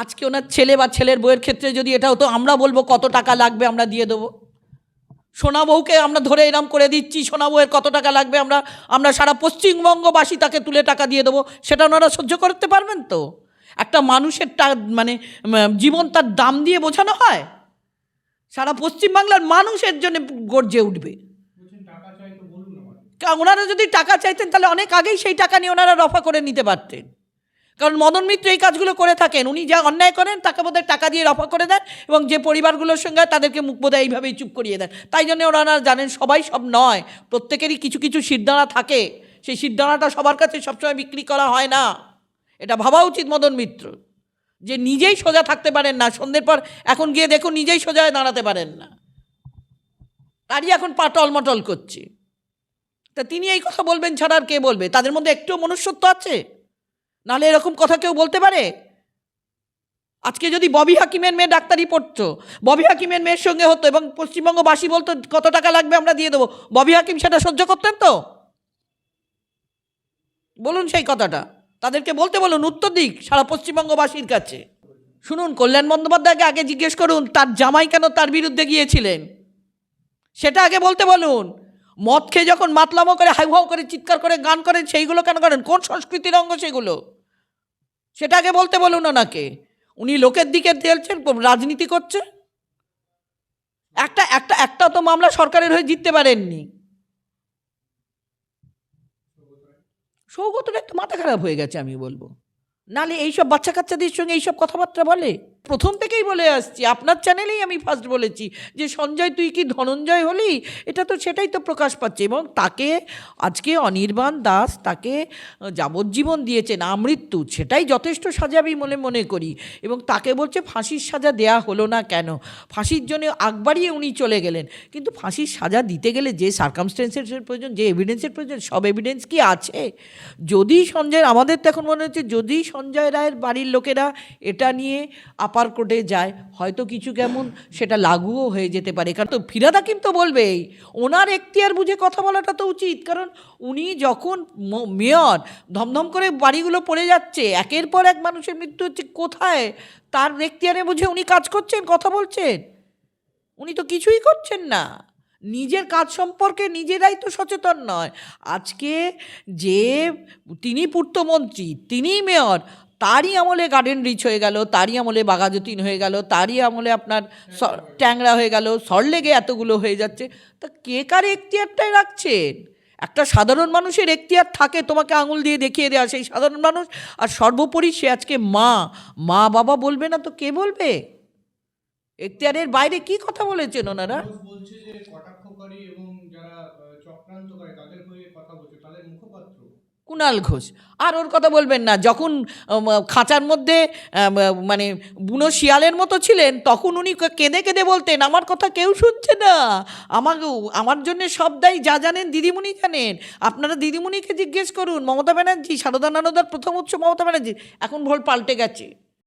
আজকে ওনার ছেলে বা ছেলের বইয়ের ক্ষেত্রে যদি এটা হতো, আমরা বলব কত টাকা লাগবে আমরা দিয়ে দেবো। সোনা বউকে আমরা ধরে এরম করে দিচ্ছি, সোনা বউয়ের কত টাকা লাগবে আমরা আমরা সারা পশ্চিমবঙ্গবাসী তাকে তুলে টাকা দিয়ে দেবো, সেটা ওনারা সহ্য করতে পারবেন তো? একটা মানুষের টা মানে জীবন তার দাম দিয়ে বোঝানো হয়। সারা পশ্চিমবাংলার মানুষের জন্য গর্জে উঠবে। ওনারা যদি টাকা চাইতেন তাহলে অনেক আগেই সেই টাকা নিয়ে ওনারা রফা করে নিতে পারতেন। কারণ মদন মিত্র এই কাজগুলো করে থাকেন। উনি যা অন্যায় করেন, তাকে বোধহয় টাকা দিয়ে রফা করে দেন এবং যে পরিবারগুলোর সঙ্গে তাদেরকে মুখ বোধহয় এইভাবেই চুপ করিয়ে দেন। তাই জন্য ওনারা জানেন সবাই সব নয়। প্রত্যেকেরই কিছু কিছু সিদ্ধানা থাকে। সেই সিদ্ধানাটা সবার কাছে সবসময় বিক্রি করা হয় না। এটা ভাবা উচিত মদন মিত্র। যে নিজেই সোজা থাকতে পারেন না। সন্ধ্যের পর এখন গিয়ে দেখুন নিজেই সোজা দাঁড়াতে পারেন না। তারই এখন পা টলমটল করছে। তা তিনি এই কথা বলবেন ছাড়া আর কে বলবে? তাদের মধ্যে একটু মনুষ্যত্ব আছে? নাহলে এরকম কথা কেউ বলতে পারে? আজকে যদি ববি হাকিমের মেয়ে ডাক্তারি পড়তো, ববি হাকিমের মেয়ের সঙ্গে হতো এবং পশ্চিমবঙ্গবাসী বলতো, কত টাকা লাগবে আমরা দিয়ে দেবো? ববি হাকিম সেটা সহ্য করতেন তো? বলুন সেই কথাটা। তাদেরকে বলতে বলুন, উত্তর দিক সারা পশ্চিমবঙ্গবাসীর কাছে। শুনুন, কল্যাণ বন্দ্যোপাধ্যায়কে আগে জিজ্ঞেস করুন, তার জামাই কেন তার বিরুদ্ধে গিয়েছিলেন? সেটা আগে বলতে বলুন। মদ খেয়ে যখন মাতলামো করে হাউ করে চিৎকার করে গান করেন, সেইগুলো কেন করেন? কোন সংস্কৃতির অঙ্গ সেগুলো? সেটাকে বলতে বলুন ওনাকে। উনি লোকের দিকে দেখছেন রাজনীতি করছে। একটা একটা একটা তো মামলা সরকারের হয়ে জিততে পারেননি। সৌগতের একটু মাথা খারাপ হয়ে গেছে, আমি বলব। নালে এইসব বাচ্চা কাচ্চাদের সঙ্গে এইসব কথাবার্তা বলে? প্রথম থেকেই বলে আসছি, আপনার চ্যানেলেই আমি ফার্স্ট বলেছি যে, সঞ্জয়, তুই কি ধনঞ্জয় হলি? এটা তো সেটাই তো প্রকাশ পাচ্ছে এবং তাকে আজকে অনির্বাণ দাস তাকে যাবজ্জীবন দিয়েছেন আমৃত্যু সেটাই যথেষ্ট সাজা আমি মনে মনে করি এবং তাকে বলছে ফাঁসির সাজা দেয়া হলো না কেন? ফাঁসির জন্য আগ বাড়িয়ে উনি চলে গেলেন, কিন্তু ফাঁসির সাজা দিতে গেলে যে সার্কামস্টেন্সের প্রয়োজন, যে এভিডেন্সের প্রয়োজন, সব এভিডেন্স কি আছে? যদি সঞ্জয়, আমাদের তো এখন মনে হচ্ছে যদি সঞ্জয় রায়ের বাড়ির লোকেরা এটা নিয়ে আপার কোর্টে যায়, হয়তো কিছু কেমন, সেটা লাগুও হয়ে যেতে পারে। কারণ তো ফিরাদা কিন্তু বলবেই, ওনার এখতিয়ার বুঝে কথা বলাটা তো উচিত। কারণ উনি যখন মেয়র, ধমধম করে বাড়িগুলো পড়ে যাচ্ছে, একের পর এক মানুষের মৃত্যু হচ্ছে, কোথায়? তার এখতিয়ারে বুঝে উনি কাজ করছেন, কথা বলছেন? উনি তো কিছুই করছেন না। নিজের কাজ সম্পর্কে নিজেরাই তো সচেতন নয়। আজকে যে তিনি পূর্তমন্ত্রী, তিনিই মেয়র, তারই আমলে গার্ডেন রিচ হয়ে গেল, তারই আমলে বাঘাযতীন হয়ে গেল, তারই আমলে আপনার ট্যাংরা হয়ে গেল, সরলেগে এতগুলো হয়ে যাচ্ছে। তা কে কার এখতিয়ারটাই রাখছেন? একটা সাধারণ মানুষের এখতিয়ার থাকে, তোমাকে আঙুল দিয়ে দেখিয়ে দেওয়া সেই সাধারণ মানুষ। আর সর্বোপরি সে আজকে মা মা বাবা বলবে না তো কে বলবে? এখতিয়ারের বাইরে কি কথা বলেছেন ওনারা? কটাক্ষকারী এবং যারা আহ, চক্রান্তকারী তাদের হয়ে কথা বলছে তাদের মুখপাত্র? কুণাল ঘোষ। আর ওর কথা বলবেন না যখন খাঁচার মধ্যে মানে বুনো শিয়ালের মতো ছিলেন তখন উনি কেঁদে কেঁদে বলতেন আমার কথা কেউ শুনছে না। আমাকে আমার জন্য সব দায়ী যা জানেন দিদিমণি জানেন। আপনারা দিদিমণিকে জিজ্ঞেস করুন মমতা ব্যানার্জি সারদা নানদার প্রথম উৎস মমতা ব্যানার্জি। এখন ভোল পাল্টে গেছে।